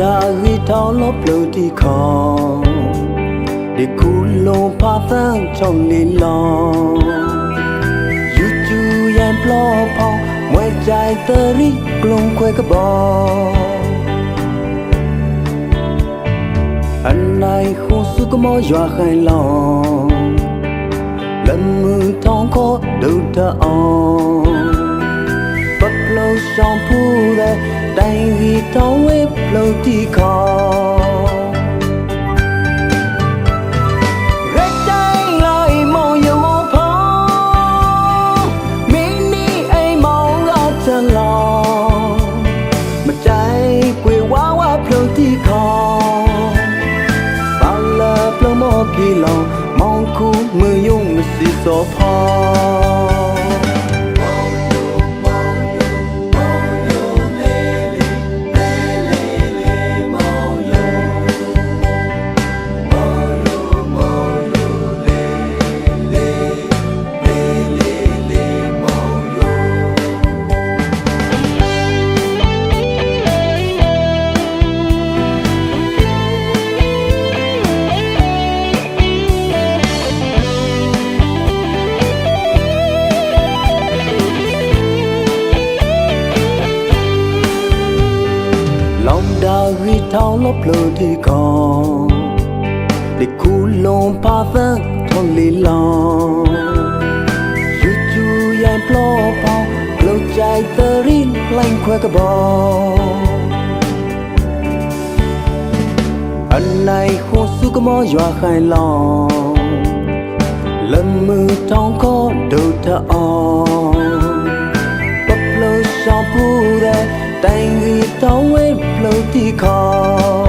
ထောင်းလို့ပလို့တီခေါဒီကူလုံးဖာသန်းချောင်းလေးလောင်ယူကျူရန်ပလောဖောင်းမွဲကြိုက်တရီပလုံခွဲကဘောအနိုင်ခုစုကမောရွာခိုင်လောင်လက်မှုထောင်းခေါ်ဒုတအောင်ပ ပလောရှောင်းဖူးတဲ့တိုင်းရီတောင်းဝဲပလို့တီခေါရက်တိုင်းလိုက်မောင်ရုံဖောင်းမ င်းနီအိမ်မောင်ကချန်လောင်မကြိုက်ကွေဝါဝပလို့တီခေါဘာလာပလို့မော်ကီလောင်မောင်ခုမယုံမရှိစောဖောင်းလောင်ဒါရီထောင်းလို့ပလို့ဒီခေါဒီကူလုံးပါသန်းထုံးလေးလောင်ယူကျူရန်ပလောပေါင်းပလို့ကြိုက်တရီလိုင်းခွဲကဘောအနိုင်ခုစုကမောရွာခိုင်လောင်လမှုတောင်းခေါ်ဒုတအောင် တိုင်ကြီးတောင်းဝဲလို့တီခေါ်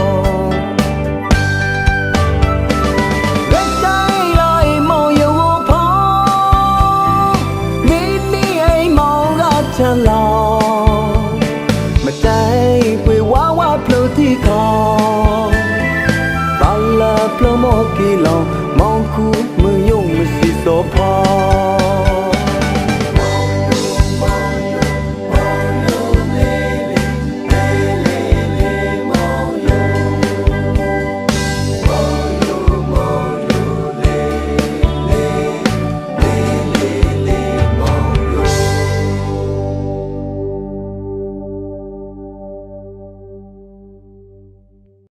လောမတိုင်ပွေဝါဝါဖလို့တီခေါ်ဘာလာဖလို့မကီလောမောင်ခုမယုံမစီစောဖော